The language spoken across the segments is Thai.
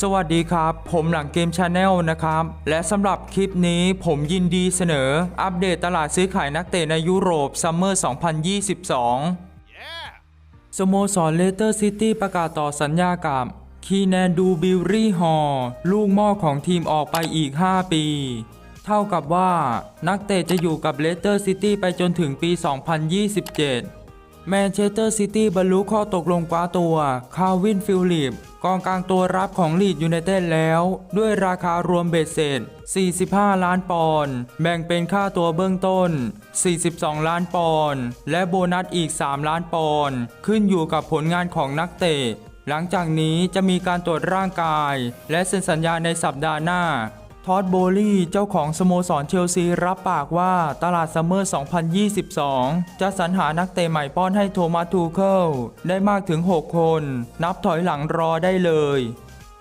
สวัสดีครับ ผมหลังเกมชาแนลนะครับ และสำหรับคลิปนี้ผมยินดีเสนอ อัปเดตตลาดซื้อขายนักเตะในยุโรปซัมเมอร์ 2022สโมสรเลสเตอร์ซิตี้ประกาศต่อสัญญากับคีแนนดูบิลรี่ฮอลูกหม้อของทีมออกไปอีก 5 ปี เท่ากับว่านักเตะจะอยู่กับเลสเตอร์ซิตี้ไปจนถึงปี 2027 แมนเชสเตอร์ซิตี้บรรลุข้อตกลงคว้าตัวคาวินฟิลลิป กองกลางตัวรับของลีดยูไนเต็ดแล้ว ด้วยราคารวมเบ็ดเสร็จ 45 ล้านปอนด์แบ่งเป็นค่าตัวเบื้องต้น 42 ล้านปอนด์และโบนัสอีก 3 ล้านปอนด์ขึ้นอยู่กับผลงานของนักเตะหลังจากนี้จะมีการตรวจร่างกาย และเซ็นสัญญาในสัปดาห์หน้า ทอดโบลี่เจ้าของสโมสรเชลซีรับปากว่าตลาดซัมเมอร์ 2022 จะสรรหานักเตะใหม่ป้อนให้โทมัสทูเคิลได้มากถึง 6 คน นับถอยหลังรอได้เลย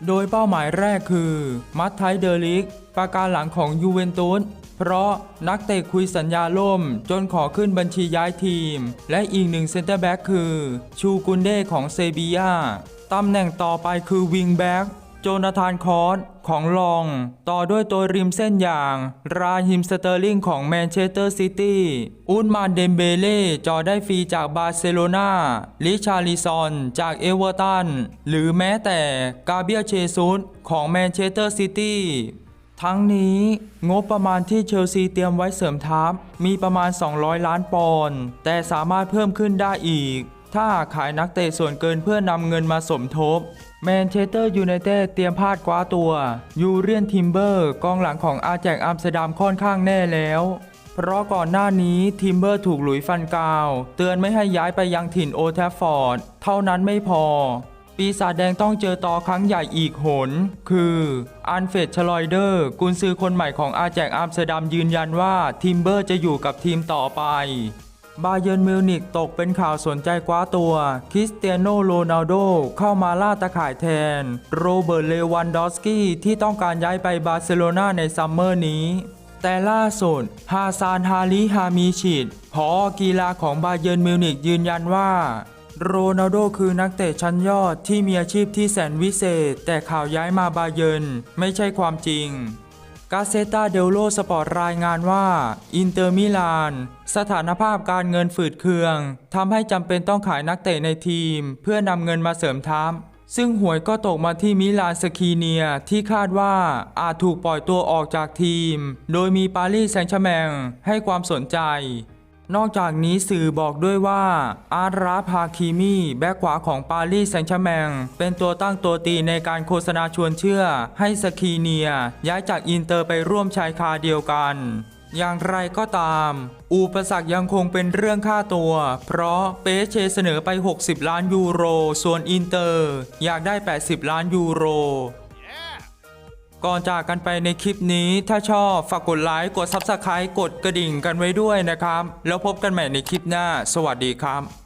โดยเป้าหมายแรกคือ มัตไทเดลิกประการหลังของยูเวนตุสเพราะนักเตะคุยสัญญาล่ม จนขอขึ้นบัญชีย้ายทีม และอีกหนึ่งเซนเตอร์แบ็กคือ ชูกุนเดของเซบียาตำแหน่งต่อไปคือวิงแบ็ก โจนาธานคอร์สของลอง ต่อด้วยตัวริมเส้นอย่าง ราฮิมสเตอร์ลิงของแมนเชสเตอร์ซิตี้อุนมานเดมเบเล่จอได้ฟรีจากบาร์เซโลนาลิชาลิซอนจากเอเวอร์ตัน หรือแม้แต่กาเบียเชซุสของแมนเชสเตอร์ซิตี้ทั้งนี้งบประมาณที่เชลซีเตรียมไว้เสริมทัพมีประมาณ 200 ล้านปอนด์แต่สามารถเพิ่มขึ้นได้อีก ถ้าหากขายนักเตะส่วนเกินเพื่อนำเงินมาสมทบแมนเชสเตอร์ยูไนเต็ดเตรียมพลาดคว้าตัวยูเรียนทิมเบอร์กองหลังของอาแจกอัมสเตอร์ดัมค่อนข้างแน่แล้ว เพราะก่อนหน้านี้ทิมเบอร์ถูกหลุยฟันกาว เตือนไม่ให้ย้ายไปยังถิ่นโอแทฟฟอร์ด เท่านั้นไม่พอ ปีศาจแดงต้องเจอต่อครั้งใหญ่อีกหน คืออันเฟดชลอยเดอร์กุนซือคนใหม่ของอาแจกอัมสเตอร์ดัมยืนยันว่าทิมเบอร์จะอยู่กับทีมต่อไป บาเยิร์นมิวนิกตกเป็นข่าวสนใจคว้าตัว คริสเตียโนโรนัลโดเข้ามาล่าตะข่ายแทน โรเบิร์ตเลวันดอสกี้ที่ต้องการย้ายไปบาร์เซโลนาในซัมเมอร์นี้ แต่ล่าสุดฮาซานฮาริฮามิชิดพอกีฬาของบาเยิร์นมิวนิกยืนยันว่า โรนัลโดคือนักเตะชั้นยอดที่มีอาชีพที่แสนวิเศษ แต่ข่าวย้ายมาบาเยิร์นไม่ใช่ความจริง กาเซตาเดลโลสปอร์ตรายงานว่า อินเตอร์มิลาน สถานภาพการเงินฝืดเคืองทำให้จำเป็นต้องขายนักเตะในทีม เพื่อนำเงินมาเสริมทัพซึ่งหวยก็ตกมาที่มิลานสคีเนียที่คาดว่าอาจถูกปล่อยตัวออกจากทีม โดยมีปารีสแซงต์แชร์แมงให้ความสนใจ นอกจากนี้สื่อบอกด้วยว่า อาร์ราพาคิมีแบ็กขวาของปารีสแซงต์แชร์แมง เป็นตัวตั้งตัวตีในการโฆษณาชวนเชื่อ ให้สคีเนีย ย้ายจากอินเตอร์ไปร่วมชายคาเดียวกัน อย่างไรก็ตาม อุปสรรคยังคงเป็นเรื่องค่าตัว เพราะเปเชเสนอไป 60 ล้านยูโร ส่วนอินเตอร์ อยากได้ 80 ล้านยูโร ก่อนจากกันไปในคลิปนี้ ถ้าชอบฝากกดไลค์กด Subscribe กดกระดิ่งกันไว้ด้วยนะครับ แล้วพบกันใหม่ในคลิปหน้า สวัสดีครับ